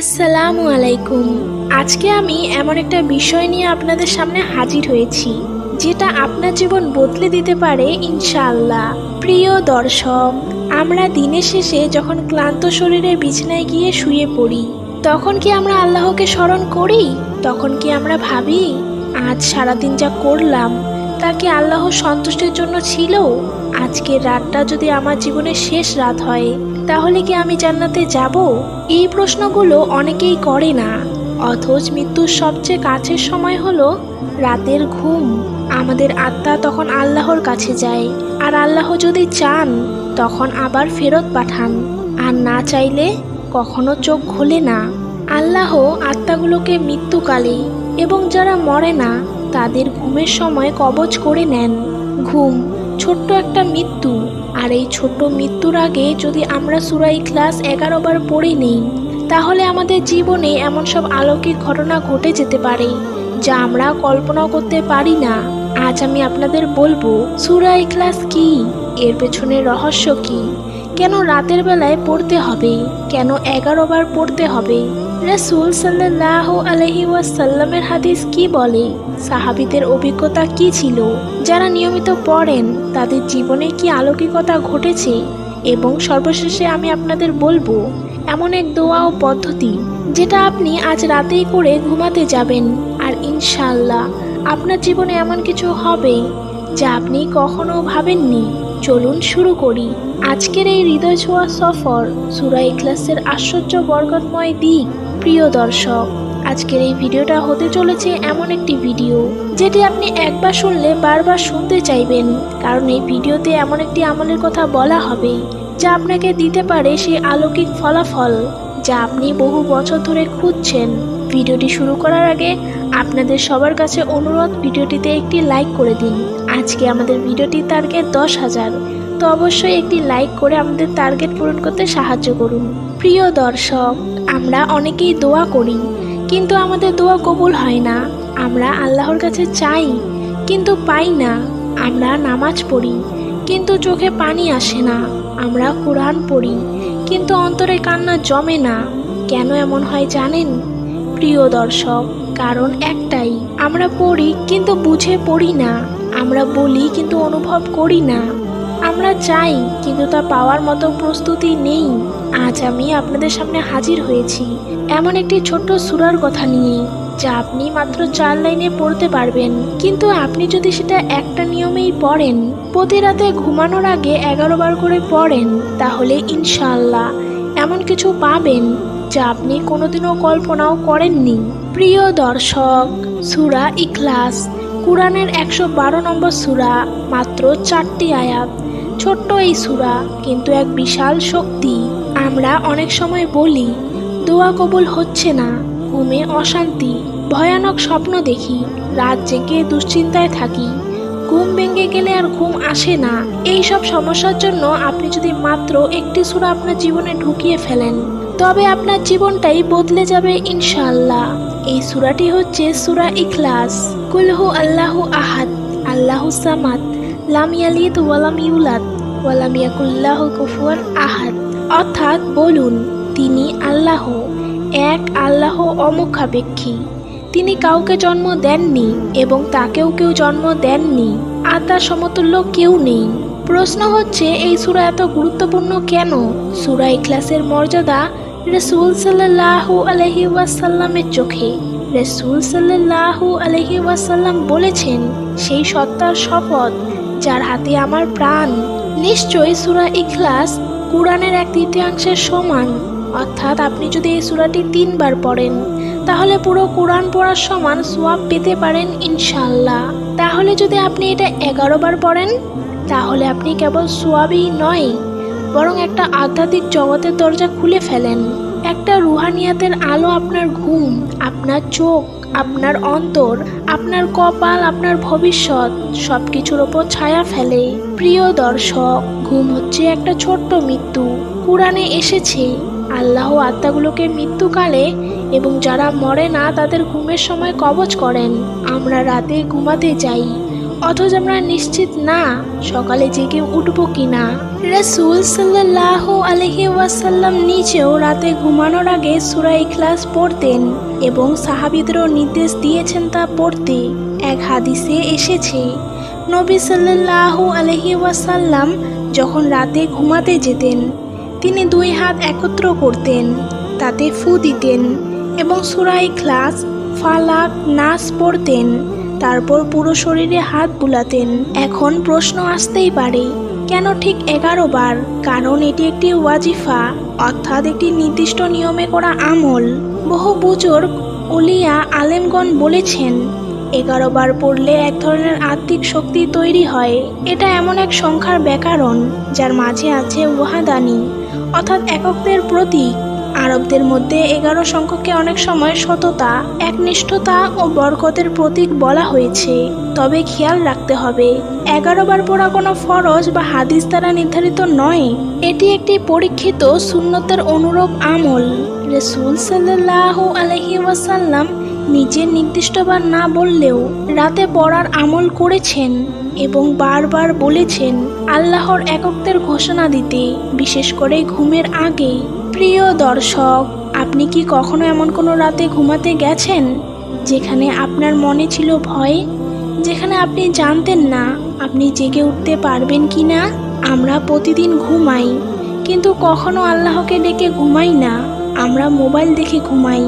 আসসালামু আলাইকুম। আজকে আমি এমন একটা বিষয় নিয়ে আপনাদের সামনে হাজির হয়েছি, যেটা আপনার জীবন বদলে দিতে পারে ইনশাআল্লাহ। প্রিয় দর্শক, আমরা দিনের শেষে যখন ক্লান্ত শরীরে বিছানায় গিয়ে শুয়ে পড়ি, তখন কি আমরা আল্লাহকে স্মরণ করি? তখন কি আমরা ভাবি, আজ সারাদিন যা করলাম, তা কি আল্লাহ সন্তুষ্টের জন্য ছিল? আজকের রাতটা যদি আমার জীবনের শেষ রাত হয় তাহলে কি আমি জান্নাতে যাব? এই প্রশ্নগুলো অনেকেই করে না। অথচ মৃত্যুর সবচেয়ে কাছের সময় হলো রাতের ঘুম। আমাদের আত্মা তখন আল্লাহর কাছে যায়। আর আল্লাহ যদি চান, তখন আবার ফেরত পাঠান। আর না চাইলে কখনো চোখ খোলে না। আল্লাহ আত্মাগুলোকে মৃত্যুকালে এবং যারা মরে না, তাদের ঘুমের সময় কবজ করে নেন। ঘুম, ছোট্ট একটা মৃত্যু। আর এই ছোট্ট মৃত্যুর আগে যদি আমরা সুরাই ক্লাস এগারো বার পড়ে নিই, তাহলে আমাদের জীবনে এমন সব আলৌকিক ঘটনা ঘটে যেতে পারে, যা আমরা কল্পনাও করতে পারি না। আজ আমি আপনাদের বলব, সুরাই ক্লাস কি? এর পেছনে রহস্য কি? কেন রাতের বেলায় পড়তে হবে? কেন এগারো বার পড়তে হবে? রসুল সাল্লাহ আলহি ওয়াসাল্লামের হাদিস কি বলে? সাহাবিদের অভিজ্ঞতা কি ছিল? যারা নিয়মিত পড়েন, তাদের জীবনে কি আলৌকিকতা ঘটেছে? এবং সর্বশেষে আমি আপনাদের বলব, এমন এক দোয়া ও পদ্ধতি যেটা আপনি আজ রাতেই করে ঘুমাতে যাবেন আর ইনশাল্লাহ আপনার জীবনে এমন কিছু হবে যা আপনি কখনো ভাবেননি। চলুন শুরু করি। আজকের এই হৃদয় ছোঁয়া সফর সুরা ইখলাসের আশ্চর্য বরকতময় দিক। প্রিয় দর্শক, আজকের এই ভিডিওটা হতে চলেছে এমন একটি ভিডিও, যেটি আপনি একবার শুনলে বারবার শুনতে চাইবেন, কারণ এই ভিডিওতে এমন একটি আমলের কথা বলা হবে যা আপনাকে দিতে পারে সেই অলৌকিক ফলাফল, যা আপনি বহু বছর ধরে খুঁজছেন। ভিডিওটি শুরু করার আগে আপনাদের সবার কাছে অনুরোধ, ভিডিওটিতে একটি লাইক করে দিন। আজকে আমাদের ভিডিওটি টার্গেট দশ হাজার। তো অবশ্যই একটি লাইক করে আমাদের টার্গেট পূরণ করতে সাহায্য করুন। প্রিয় দর্শক, আমরা অনেকেই দোয়া করি, কিন্তু আমাদের দোয়া কবুল হয় না। আমরা আল্লাহর কাছে চাই, কিন্তু পাই না। আমরা নামাজ পড়ি, কিন্তু চোখে পানি আসে না। আমরা কোরআন পড়ি, কিন্তু অন্তরে কান্না জমে না। কেন এমন হয় জানেন? প্রিয় দর্শক, কারণ একটাই, আমরা পড়ি, কিন্তু বুঝে পড়ি না। আমরা বলি, কিন্তু অনুভব করি না। আমরা চাই, কিন্তু তা পাওয়ার মতো প্রস্তুতি নেই। আজ আমি আপনাদের সামনে হাজির হয়েছি। এমন একটি ছোট্ট সুরার কথা নিয়ে, যা আপনি মাত্র চার লাইনে পড়তে পারবেন। কিন্তু আপনি যদি সেটা একটা নিয়মেই পড়েন, প্রতি রাতে ঘুমানোর আগে এগারো বার করে পড়েন, তাহলে ইনশাল্লাহ এমন কিছু পাবেন, যা আপনি কোনোদিনও কল্পনাও করেননি। প্রিয় দর্শক, সুরা ইখলাস, কোরআনের একশো বারো নম্বর সুরা, মাত্র চারটি আয়াত। ছোট্ট এই সুরা কিন্তু এক বিশাল শক্তি। আমরা অনেক সময় বলি, দোয়া কবুল হচ্ছে না, ঘুমে অশান্তি, ভয়ানক স্বপ্ন দেখি, রাত জেগে দুশ্চিন্তায় থাকি, ঘুম ভেঙে গেলে আর ঘুম আসে না। এই সব সমস্যার জন্য আপনি যদি মাত্র একটি সুরা আপনার জীবনে ঢুকিয়ে ফেলেন, তবে আপনার জীবনটাই বদলে যাবে ইনশাআল্লাহ। এই সুরাটি হচ্ছে সুরা ইখলাস। কুলহু আল্লাহু আহাদ, আল্লাহু সামাদ। লাম ইয়ালিদ ওয়ালাম ইউলাদ ওয়ালাম ইয়াকুল্লাহু কুফুয়ান আহাদ। অর্থাৎ বলুন, তিনি আল্লাহ, এক আল্লাহ অমুখাপেক্ষী। তিনি কাউকে জন্ম দেননি এবং তাকেও কেউ জন্ম দেননি, আর তার সমতুল্য কেউ নেই। প্রশ্ন হচ্ছে, এই সুরা এত গুরুত্বপূর্ণ কেন? সুরা ইখলাসের মর্যাদা রসুল সাল্লাহু আলহি ওয়াসাল্লামের চোখে। রসুল সাল্লাহু আলহি ওয়াসাল্লাম বলেছেন, সেই সত্তার শপথ যার হাতে আমার প্রাণ। নিশ্চয়ই সুরা ইখলাস কোরআনের এক তৃতীয়াংশের সমান। অর্থাৎ আপনি যদি এই সুরাটি তিনবার পড়েন, তাহলে পুরো কোরআন পড়ার সমান সোয়াব পেতে পারেন ইনশাল্লাহ তাহলে যদি আপনি এটা এগারো বার পড়েন, তাহলে আপনি কেবল সোয়াবই নয়, বরং একটা আধ্যাত্মিক জগতের দরজা খুলে ফেলেন। একটা রুহানিয়াতের আলো আপনার ঘুম, আপনার চোখ আপনার অন্তর, আপনার কপাল, আপনার ভবিষ্যৎ সব কিছুর ওপর ছায়া ফেলে। প্রিয় দর্শক, ঘুম হচ্ছে একটা ছোট্ট মৃত্যু। কোরআনে এসেছে, আল্লাহ আত্মাগুলোকে মৃত্যুকালে এবং যারা মরে না তাদের ঘুমের সময় কবচ করেন। আমরা রাতে ঘুমাতে যাই। অথচ আমরা নিশ্চিত না, সকালে জেগে উঠবো কিনা। রসুল সাল্লাহ আলহি ওয়াসাল্লাম নিজেও রাতে ঘুমানোর আগে সুরা ইখলাস পড়তেন এবং সাহাবিদেরও নির্দেশ দিয়েছেন তা পড়তে। এক হাদিসে এসেছে, নবী সাল্লাহ আলহি ওয়াসাল্লাম যখন রাতে ঘুমাতে যেতেন, তিনি দুই হাত একত্র করতেন, তাতে ফু দিতেন এবং সুরাই ক্লাস ফালাক, নাস পড়তেন। তারপর পুরো শরীরে হাত বুলাতেন। এখন প্রশ্ন আসতেই পারে, কেন ঠিক এগারো বার? কারণ এটি একটি ওয়াজিফা, অর্থাৎ একটি নির্দিষ্ট নিয়মে করা আমল। বহু বুজুর্গ উলিয়া আলেমগণ বলেছেন, এগারো বার পড়লে এক ধরনের আত্মিক শক্তি তৈরি হয়। এটা এমন এক সংখ্যার ব্যাকরণ, যার মাঝে আছে ওয়াহাদানি, অর্থাৎ এককদের প্রতীক। আরবদের মধ্যে এগারো সংখ্যককে অনেক সময় সততা, একনিষ্ঠতা ও বরকতের প্রতীক বলা হয়েছে। তবে খেয়াল রাখতে হবে, এগারো বার পড়া কোনো ফরজ বা হাদিস দ্বারা নির্ধারিত নয়। এটি একটি পরীক্ষিত সুন্নতের অনুরূপ আমল। রসুল সাল্লাহ আলহি ওয়াসাল্লাম নিজের নির্দিষ্টবার না বললেও রাতে পড়ার আমল করেছেন এবং বারবার বলেছেন আল্লাহর এককদের ঘোষণা দিতে, বিশেষ করে ঘুমের আগে। প্রিয় দর্শক, আপনি কি কখনো এমন কোনো রাতে ঘুমাতে গেছেন যেখানে আপনার মনে ছিল ভয়? যেখানে আপনি জানতেন না আপনি জেগে উঠতে পারবেন কি না? আমরা প্রতিদিন ঘুমাই, কিন্তু কখনো আল্লাহকে ডেকে ঘুমাই না। আমরা মোবাইল দেখে ঘুমাই,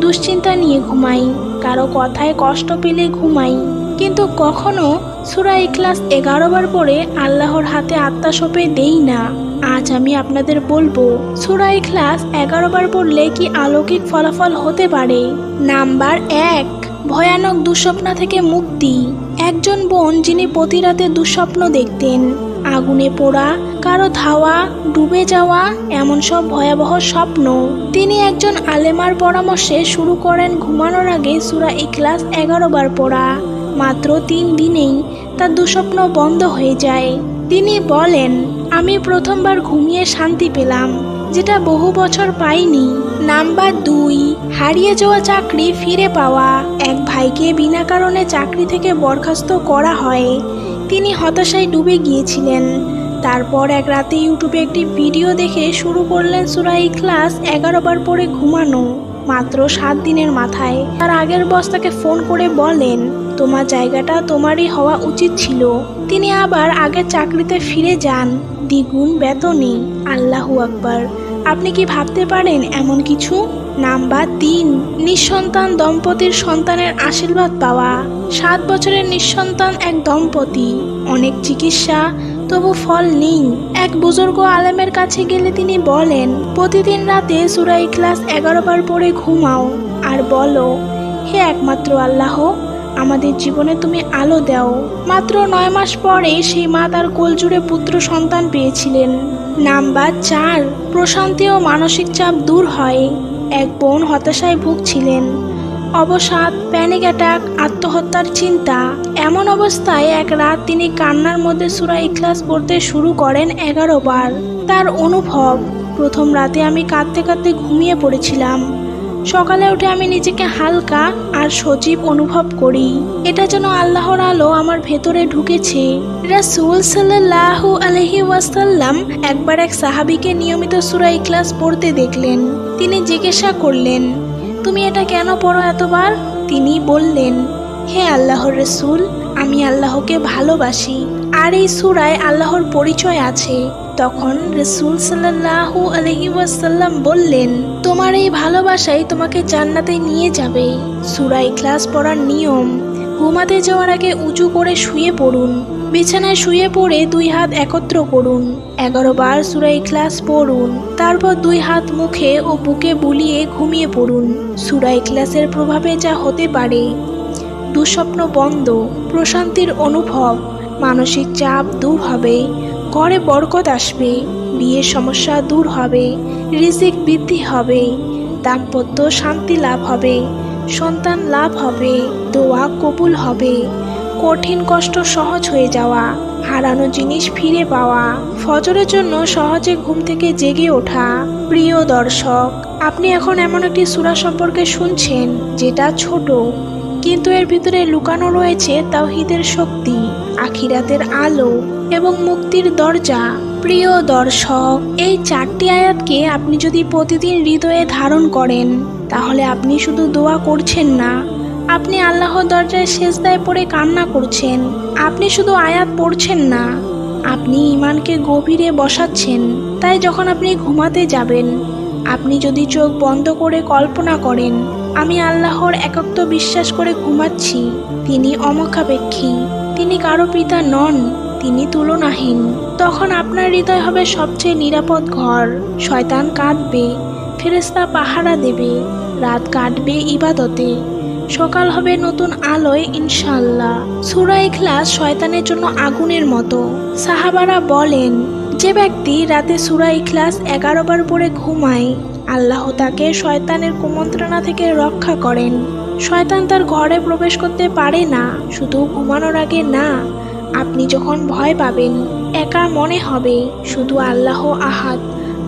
দুশ্চিন্তা নিয়ে ঘুমাই, কারও কথায় কষ্ট পেলে ঘুমাই। কিন্তু কখনো সুরা ইখলাস এগারো বার পরে আল্লাহর হাতে আত্মা সঁপে দেই না। আজ আমি আপনাদের বলব সুরা ইখলাস এগারো বার পড়লে কি অলৌকিক ফলাফল হতে পারে? নাম্বার এক, ভয়ানক দুঃস্বপ্ন থেকে মুক্তি। একজন বোন যিনি প্রতি রাতে দুঃস্বপ্ন দেখতেন, আগুনে পোড়া, কারও ধাওয়া, ডুবে যাওয়া, এমন সব ভয়াবহ স্বপ্ন। তিনি একজন আলেমার পরামর্শে শুরু করেন ঘুমানোর আগে সুরা ইখলাস এগারো বার পড়া। মাত্র তিন দিনেই তার দুঃস্বপ্ন বন্ধ হয়ে যায়। তিনি বলেন আমি প্রথমবার ঘুমিয়ে শান্তি পেলাম, যেটা বহু বছর পাইনি। নাম্বার দুই, হারিয়ে যাওয়া চাকরি ফিরে পাওয়া। এক ভাইকে বিনা কারণে চাকরি থেকে বরখাস্ত করা হয়। তিনি হতাশায় ডুবে গিয়েছিলেন। তারপর এক রাতে ইউটিউবে একটি ভিডিও দেখে শুরু করলেন সুরাই ক্লাস এগারো বার পরে ঘুমানো, মাত্র সাত দিনের মাথায়। তার আগের বস তাকে ফোন করে বলেন তোমার জায়গাটা তোমারই হওয়া উচিত ছিল। তিনি আবার আগের চাকরিতে ফিরে যান। দ্বিগুণ বেতনে। আল্লাহু আকবার। আপনি কি ভাবতে পারেন এমন কিছু? নাম্বার তিন, নিঃসন্তান দম্পতির সন্তানের আশীর্বাদ পাওয়া। সাত বছরের নিঃসন্তান এক দম্পতি। অনেক চিকিৎসা, তবু ফল নেই। এক বুজুর্গ আলেমের কাছে গেলে তিনি বলেন, প্রতিদিন রাতে সুরাই ক্লাস এগারো বার পরে ঘুমাও। আর বলো, হে একমাত্র আল্লাহ আমাদের জীবনে তুমি আলো দাও। মাত্র নয় মাস পরে সেই মা তার কোল জুড়ে পুত্র সন্তান পেয়েছিলেন। নাম্বার চার, প্রশান্তি ও মানসিক চাপ দূর হয়। এক বোন হতাশায় ভুগছিলেন। অবসাদ প্যানিক অ্যাটাক আত্মহত্যার চিন্তা। এমন অবস্থায় এক রাত তিনি কান্নার মধ্যে সুরা ইখলাস পড়তে শুরু করেন এগারো বার। তার অনুভব, প্রথম রাতে আমি কাঁদতে কাঁদতে ঘুমিয়ে পড়েছিলাম। সকালে উঠে আমি নিজেকে হালকা আর সজীব অনুভব করি। এটা যেন আল্লাহর আলো আমার ভেতরে ঢুকেছে। রাসূল সাল্লাল্লাহু আলহি ওয়াসাল্লাম একবার এক সাহাবীকে নিয়মিত সূরা ইখলাস পড়তে দেখলেন। তিনি জিজ্ঞাসা করলেন, তুমি এটা কেন পড়ো এতবার? তিনি বললেন, হে আল্লাহর রসুল, আমি আল্লাহকে ভালোবাসি। আর এই সুরায় আল্লাহর পরিচয় আছে। তখন রসুল সাল্লাহু আলহি ওয়াসাল্লাম বললেন, তোমার এই ভালোবাসাই তোমাকে জান্নাতে নিয়ে যাবে। সুরাই ক্লাস পড়ার নিয়ম, ঘুমাতে যাওয়ার আগে উঁচু করে শুয়ে পড়ুন, বিছানায় শুয়ে পড়ে দুই হাত একত্র করুন, এগারো বার সুরাই ক্লাস পড়ুন, তারপর দুই হাত মুখে ও বুকে বুলিয়ে ঘুমিয়ে পড়ুন। সুরাই ক্লাসের প্রভাবে যা হতে পারে, দুঃস্বপ্ন বন্ধ, প্রশান্তির অনুভব, মানসিক চাপ দূর হবে ঘরে বরকত আসবে, বিয়ের সমস্যা দূর হবে, রিজিক বৃদ্ধি হবে, দাম্পত্য শান্তি লাভ হবে, সন্তান লাভ হবে, দোয়া কবুল হবে, কঠিন কষ্ট সহজ হয়ে যাওয়া, হারানো জিনিস ফিরে পাওয়া, ফজরের জন্য সহজে ঘুম থেকে জেগে ওঠা। প্রিয় দর্শক, আপনি এখন এমন একটি সূরা সম্পর্কে শুনছেন, যেটা ছোট, কিন্তু এর ভিতরে লুকানো রয়েছে তাওহিদের শক্তি। আখিরাতের আলো এবং মুক্তির দরজা। প্রিয় দর্শক, এই চারটি আয়াতকে আপনি যদি প্রতিদিন হৃদয়ে ধারণ করেন, তাহলে আপনি শুধু দোয়া করছেন না, আপনি আল্লাহর দরজায় শেষদায় পড়ে কান্না করছেন, আপনি শুধু আয়াত পড়ছেন না, আপনি ইমানকে গভীরে বসাচ্ছেন, তাই যখন আপনি ঘুমাতে যাবেন, আপনি যদি চোখ বন্ধ করে কল্পনা করেন, আমি আল্লাহর একত্ব বিশ্বাস করে ঘুমাচ্ছি, তিনি অমুখাপেক্ষী তিনি কারও পিতা নন, তিনি তুলনাহীন। তখন আপনার হৃদয় হবে সবচেয়ে নিরাপদ ঘর। শয়তান কাঁদবে ফেরেস্তা পাহারা দেবে, রাত কাটবে ইবাদতে। সকাল হবে নতুন আলোয় ইনশাল্লাহ সুরা ইখলাস শয়তানের জন্য আগুনের মতো। সাহাবারা বলেন, যে ব্যক্তি রাতে সুরা ইখলাস এগারো বার পরে ঘুমায়, আল্লাহ তাকে শয়তানের কুমন্ত্রণা থেকে রক্ষা করেন। শয়তান তার ঘরে প্রবেশ করতে পারে না, শুধু ঘুমানোর আগে না। আপনি যখন ভয় পাবেন, একা মনে হবে, শুধু আল্লাহ আহাদ,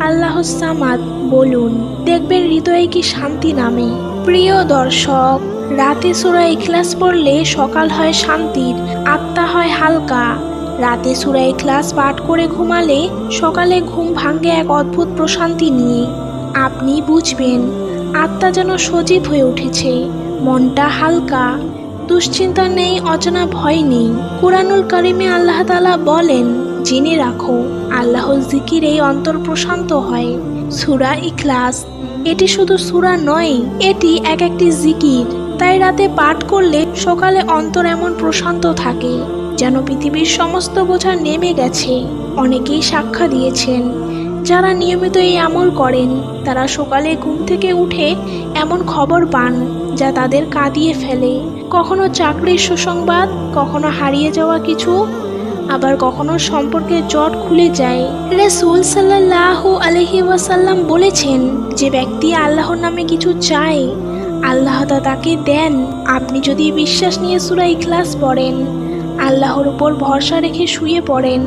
আল্লাহ সামাদ বলুন। দেখবেন হৃদয়ে কি শান্তি নামে। প্রিয় দর্শক, রাতে সুরা ইখলাস পড়লে সকাল হয় শান্তির, আত্মা হয় হালকা। রাতে সুরা ইখলাস পাঠ করে ঘুমালে সকালে ঘুম ভাঙ্গে এক অদ্ভুত প্রশান্তি নিয়ে। আপনি বুঝবেন, আত্মা যেন সজীব হয়ে উঠেছে। মনটা হালকা, দুশ্চিন্তা নেই, অজানা ভয় নেই। কোরআনুল কারিমে আল্লাহ তাআলা বলেন, জেনে রাখো আল্লাহ জিকিরে অন্তর প্রশান্ত হয়। সুরা ইখলাস, এটি শুধু সুরা নয়, এটি এক একটি জিকির। তাই রাতে পাঠ করলে সকালে অন্তর এমন প্রশান্ত থাকে, যেন পৃথিবীর সমস্ত বোঝা নেমে গেছে। অনেকেই সাক্ষা দিয়েছেন, যারা নিয়মিত এই আমল করেন, তারা সকালে ঘুম থেকে উঠে এমন খবর পান যা তাদের কাঁদিয়ে ফেলে। কখনো চাকরির সুসংবাদ, কখনো হারিয়ে যাওয়া কিছু, আবার কখনো সম্পর্কে জট খুলে যায়। রসুল সাল্লাহ আলহি ওয়াসাল্লাম বলেছেন যে ব্যক্তি আল্লাহর নামে কিছু চায়, আল্লাহ তা তাকে দেন। আপনি যদি বিশ্বাস নিয়ে সুরা ইখলাস পড়েন, আল্লাহর উপর ভরসা রেখে শুয়ে পড়েন,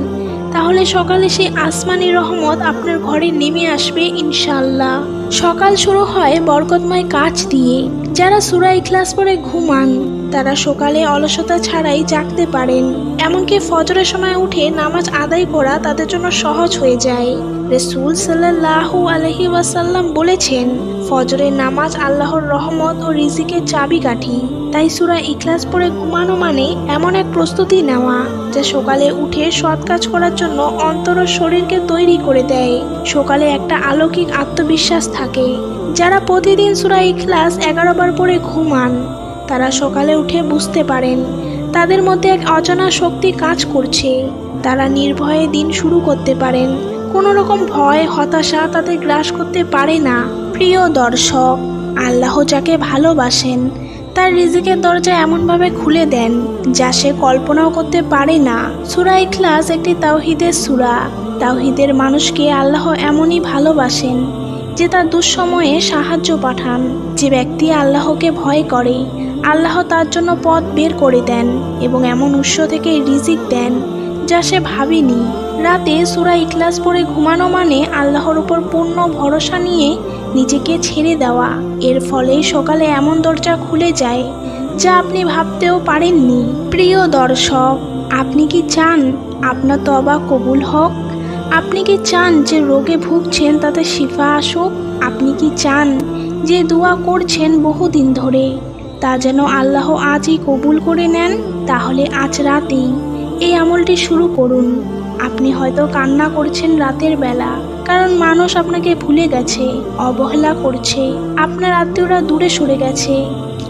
তাহলে সকালে সেই আসমানি রহমত আপনার ঘরে নেমে আসবে ইনশাল্লাহ সকাল শুরু হয় বরকতময় কাজ দিয়ে। যারা সুরা ইখলাস পরে ঘুমান, তারা সকালে অলসতা ছাড়াই জাগতে পারেন। এমনকি ফজরের সময় উঠে নামাজ আদায় করা তাদের জন্য সহজ হয়ে যায়। রসুল সাল্লাহ আলহি ওয়াসাল্লাম বলেছেন, ফজরের নামাজ আল্লাহর রহমত ও রিজিকের চাবিকাঠি। তাই সুরা ইখলাস পরে ঘুমানো মানে এমন এক প্রস্তুতি নেওয়া, যা সকালে উঠে সৎ কাজ করার জন্য অন্তর শরীরকে তৈরি করে দেয়। সকালে একটা আলৌকিক আত্মবিশ্বাস থাকে। যারা প্রতিদিন সুরা ইখলাস এগারো বার পরে ঘুমান, তারা সকালে উঠে বুঝতে পারেন, তাদের মধ্যে এক অজানা শক্তি কাজ করছে। তারা নির্ভয়ে দিন শুরু করতে পারেন। কোনো রকম ভয়, হতাশা তাদের গ্রাস করতে পারে না। প্রিয় দর্শক, আল্লাহ যাকে ভালোবাসেন তার রিজিকের দরজা এমনভাবে খুলে দেন, যা সে কল্পনাও করতে পারে না। সুরা ইখলাস একটি তাওহিদের সুরা। তাওহিদের মানুষকে আল্লাহ এমনই ভালোবাসেন, যে তার দুঃসময়ে সাহায্য পাঠান। যে ব্যক্তি আল্লাহকে ভয় করে, আল্লাহ তার জন্য পথ বের করে দেন এবং এমন উৎস থেকে রিজিক দেন, যা সে ভাবেনি। রাতে সুরা ইখলাস পরে ঘুমানো মানে আল্লাহর উপর পূর্ণ ভরসা নিয়ে নিজেকে ছেড়ে দেওয়া। এর ফলে সকালে এমন দরজা খুলে যায়, যা আপনি ভাবতেও পারেননি। প্রিয় দর্শক, আপনি কি চান আপনার তবা কবুল হোক? আপনি কি চান যে রোগে ভুগছেন তাতে শিফা আসুক? আপনি কি চান যে দোয়া করছেন বহুদিন ধরে, তা যেন আল্লাহ আজই কবুল করে নেন? তাহলে আজ রাতেই এই আমলটি শুরু করুন। আপনি হয়তো কান্না করছেন রাতের বেলা। কারণ মানুষ আপনাকে ভুলে গেছে, অবহেলা করছে, আপনার আত্মীয়রা দূরে সরে গেছে,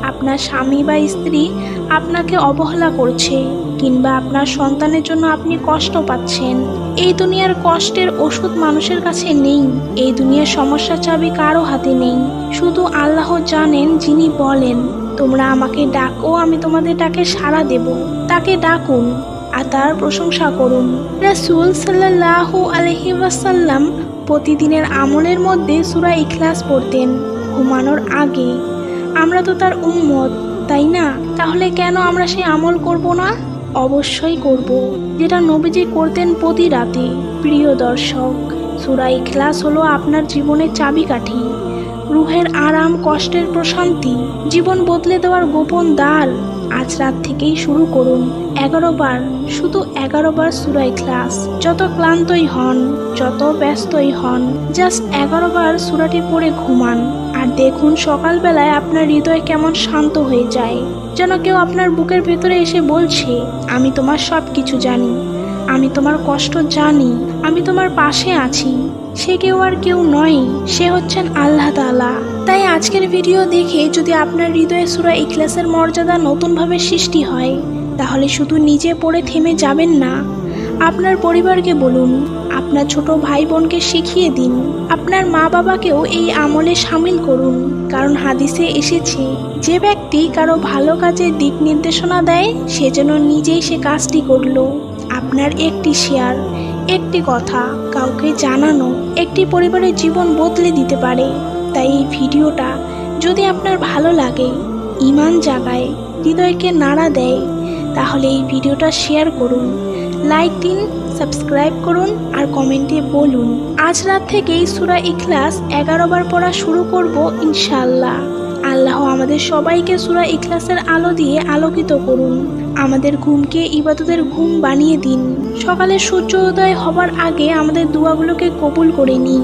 আপনার স্বামী বা স্ত্রী আপনাকে অবহেলা করছে, কিংবা আপনার সন্তানের জন্য আপনি কষ্ট পাচ্ছেন। এই দুনিয়ার কষ্টের ওষুধ মানুষের কাছে নেই, এই দুনিয়ার সমস্যা চাবি কারও হাতে নেই। শুধু আল্লাহ জানেন যিনি বলেন, তোমরা আমাকে ডাকো, আমি তোমাদের ডাকে সাড়া দেব। তাকে ডাকুন। আর তার প্রশংসা করুন। রাসুল সাল্লাহ আলহি ওয়াসাল্লাম প্রতিদিনের আমলের মধ্যে সুরা ইখলাস পড়তেন ঘুমানোর আগে। আমরা তো তার উম্মত, তাই না? তাহলে কেন আমরা সেই আমল করব না? অবশ্যই করব, যেটা নবীজি করতেন প্রতি রাতে। প্রিয় দর্শক, সুরা ইখলাস হলো আপনার জীবনের চাবিকাঠি। রুহের আরাম, কষ্টের প্রশান্তি, জীবন বদলে দেওয়ার গোপন দ্বার। আজ রাত থেকেই শুরু করুন। এগারো বার শুধু এগারো বার সুরাই ক্লাস। যত ক্লান্তই হন, যত ব্যস্তই হন জাস্ট এগারো বার সুরাটি পড়ে ঘুমান। আর দেখুন সকালবেলায় আপনার হৃদয় কেমন শান্ত হয়ে যায়। যেন কেউ আপনার বুকের ভেতরে এসে বলছে, আমি তোমার সব কিছু জানি। আমি তোমার কষ্ট জানি। আমি তোমার পাশে আছি। সে কেউ আর কেউ নয়, সে হচ্ছেন আল্লাহ তাআলা। তাই আজকের ভিডিও দেখে যদি আপনার হৃদয়ে সুরা ইখলাসের মর্যাদা নতুনভাবে সৃষ্টি হয় তাহলে শুধু নিজে পড়ে থেমে যাবেন না। আপনার পরিবারকে বলুন, আপনার ছোট ভাই বোনকে শিখিয়ে দিন, আপনার মা বাবাকেও এই আমলে সামিল করুন। কারণ হাদিসে এসেছে, যে ব্যক্তি কারও ভালো কাজের দিক নির্দেশনা দেয়, সে যেন নিজেই সে কাজটি করল। আপনার একটি শেয়ার, একটি কথা, কাউকে জানানো, একটি পরিবারের জীবন বদলে দিতে পারে। তাই এই ভিডিওটা যদি আপনার ভালো লাগে ইমান জাগায়, হৃদয়কে নাড়া দেয় তাহলে এই ভিডিওটা শেয়ার করুন লাইক দিন সাবস্ক্রাইব করুন আর কমেন্টে বলুন। আজ রাত থেকেই সুরা ইখলাস এগারো বার পড়া শুরু করব ইনশাল্লাহ আল্লাহ আমাদের সবাইকে সুরা ইখলাসের আলো দিয়ে আলোকিত করুন। আমাদের ঘুমকে, ইবাদতের ঘুম বানিয়ে দিন। সকালে সূর্য উদয় হবার আগে আমাদের দোয়াগুলোকে কবুল করে নিন।